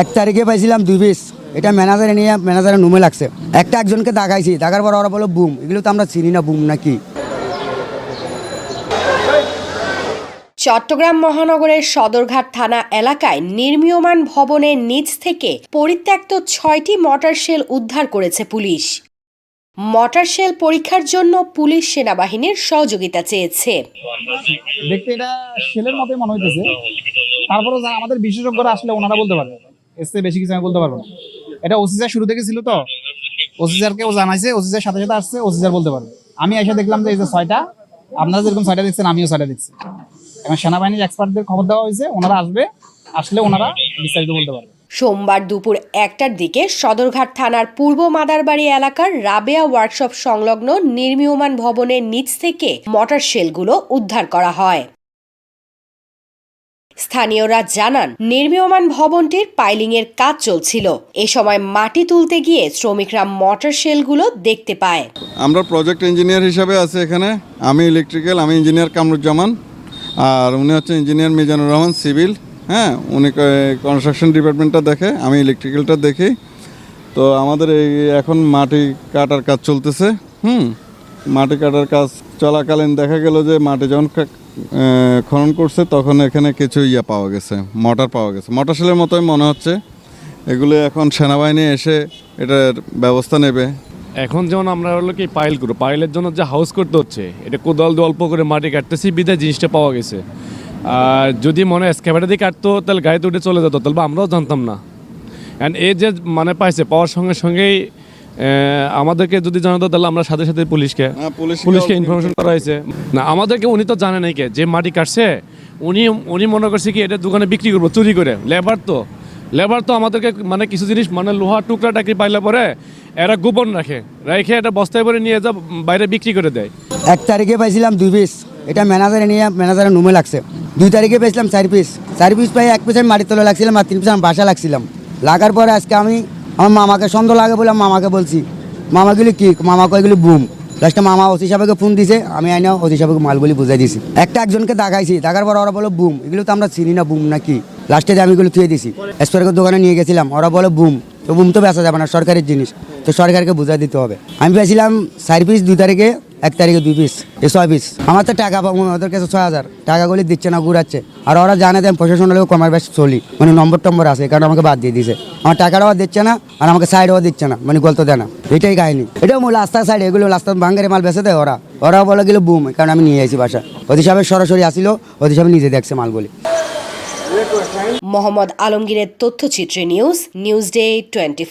এক তারিখে পাইছিলাম দুই পিস। এটা ম্যানেজারে নিয়ে ম্যানেজারে নুমে লাগছে। একটা একজনকে দাগাইছি। দাগার পর ওরা বলো বুম। এগুলো তো আমরা চিনি না বুম নাকি। চট্টগ্রাম মহানগরের সদরঘাট থানা এলাকায় নির্মীয়মান ভবনের নিচ থেকে পরিত্যক্ত ছয়টি মটার শেল উদ্ধার করেছে পুলিশ। মটার শেল পরীক্ষার জন্য পুলিশ সেনাবাহিনীর সহযোগিতা চেয়েছে। দেখতে এটা সেলের মতোই মনে হইতেছে। তারপরে আমাদের বিশেষজ্ঞরা আসলে ওনারা বলতে পারবে এর বেশি কিছু আমি বলতে পারব না। এটা ওসি স্যার শুরু থেকে ছিল তো। ওসি স্যারকে ও জানাইছে ওসি স্যার সাথে সাথে আসছে ওসি স্যার বলতে পারবে। আমি এসে দেখলাম যে এই যে ছয়টা, আপনারা যেরকম ছয়টা দেখছেন, আমিও ছয়টা দেখছি। এবং সেনাবাহিনীর এক্সপার্টদের খবর দেওয়া হয়েছে, ওনারা আসবে, আসলে ওনারা বিস্তারিত বলতে পারবে। সোমবার দুপুর একটার দিকে সদরঘাট থানার পূর্ব মাদারবাড়ি এলাকার রাবেয়া ওয়ার্কশপ সংলগ্ন নির্মীয়মান ভবনের নিচ থেকে মটার শেলগুলো উদ্ধার করা হয়। স্থানীয়রা জানান, নির্মীয়মান ভবনটির পাইলিং এর কাজ চলছিল। এ সময় মাটি তুলতে গিয়ে শ্রমিকরা মটার শেলগুলো দেখতে পায়। আমরা প্রজেক্ট ইঞ্জিনিয়ার হিসাবে আছি এখানে। আমি ইলেকট্রিক্যাল আমি ইঞ্জিনিয়ার কামরুজ্জামান। আর উনি হচ্ছে ইঞ্জিনিয়ার মিজানুর রহমান সিভিল হ্যাঁ উনি কনস্ট্রাকশন ডিপার্টমেন্টটা দেখে, আমি ইলেকট্রিক্যালটা দেখি। তো আমাদের এই এখন মাটি কাটার কাজ চলতেছে। হুম, মাটি কাটার কাজ চলাকালীন দেখা গেল যে মাটি যখন খনন করছে, তখন এখানে কিছু ইয়া পাওয়া গেছে মোটর পাওয়া গেছে। মোটর সেলের মতোই মনে হচ্ছে। এগুলো এখন সেনাবাহিনী এসে এটার ব্যবস্থা নেবে। এখন যেমন আমরা হলো কি পাইল করব, পাইলের জন্য যে হাউস করতে হচ্ছে, এটা কোদাল দিয়ে অল্প করে মাটি কাটতেছি বিদায় জিনিসটা পাওয়া গেছে। আর যদি মনে এসকেভারে দিয়ে কাটতো, তাহলে গাড়িতে উঠে চলে যেত, তাহলে আমরাও জানতাম না। অ্যান্ড এই যে মানে পাইছে, পাওয়ার সঙ্গে সঙ্গেই আমাদেরকে যদি জানাতো তাহলে আমরা সাথে সাথে পুলিশকে হ্যাঁ, পুলিশকে পুলিশকে ইনফরমেশন করা হয়েছে। না আমাদেরকে উনি তো জানে নাই কে যে মাটি কাটছে উনি উনি মনে করছে কি এটা দোকানে বিক্রি করব চুরি করে লেবার তো। লেবার তো আমাদেরকে মানে কিছু জিনিস মানে লোহার টুকরা টাকরি পাইলে পরে এরা গোপন রাখে রেখে এটা বস্তায় করে নিয়ে যা বাইরে বিক্রি করে দেয়। এক তারিখে পাইছিলাম দুই পিস এটা ম্যানেজারে নিয়ে ম্যানেজারে নুমে লাগছে। দুই তারিখে পেয়েছিলাম চার পিস চার পিস পাই এক পিস আমি মাটির তলে লাগছিলাম আর তিন পিস আমি বাসা লাগছিলাম। লাগার পরে আজকে আমি আমার মামাকে সন্দেহ লাগে বলে মামাকে বলছি মামাগুলি কি? মামা কয়গুলি বুম। লাস্টে মামা অতি সাহেবকে ফোন দিছে, আমি আইনা অতি সাহেবকে মালগুলি বুঝাই দিছি। একটা একজনকে দাগাইছি, দাগার পর ওরা বলো বুম, এগুলো তো আমরা চিনি না, বুম না কি? লাস্টে আমি এগুলো থুয়ে দিছি স্পেয়ারের দোকানে নিয়ে গেছিলাম, ওরা বলো বুম, তো বুম তো বেচা যাবে না, সরকারের জিনিস, তো সরকারকে বুঝাই দিতে হবে। আমি পেয়েছিলাম চার পিস দুই তারিখে এক তারিখে দুই পিস এই ছয় পিস আমার তো টাকা পাবো ওদের কাছে ছয় হাজার। টাকাগুলি দিচ্ছে না, ঘুরাচ্ছে। আর ওরা জানে আমি প্রশাসনের কমার বেশ চলি। মানে নম্বর টম্বর আছে কারণ আমাকে বাদ দিয়ে দিছে আমার টাকাটাও দিচ্ছে না, আর আমাকে সাইডও দিচ্ছে না মানে গল্প দেয় না। এটাই কাহিনি। এটাও মূল রাস্তার সাইড এগুলো রাস্তার ভাঙ্গারে মাল বেঁচে দেয় ওরা। ওরাও বলে গেলো, বুম কারণ আমি নিয়ে আসি বাসা। অতি সাহেবের সরাসরি আসিল অতি সাহেব নিজে দেখছে মালগুলি। মোহাম্মদ আলমগীরের তথ্যচিত্রে নিউজ নিউজ ডে টোয়েন্টি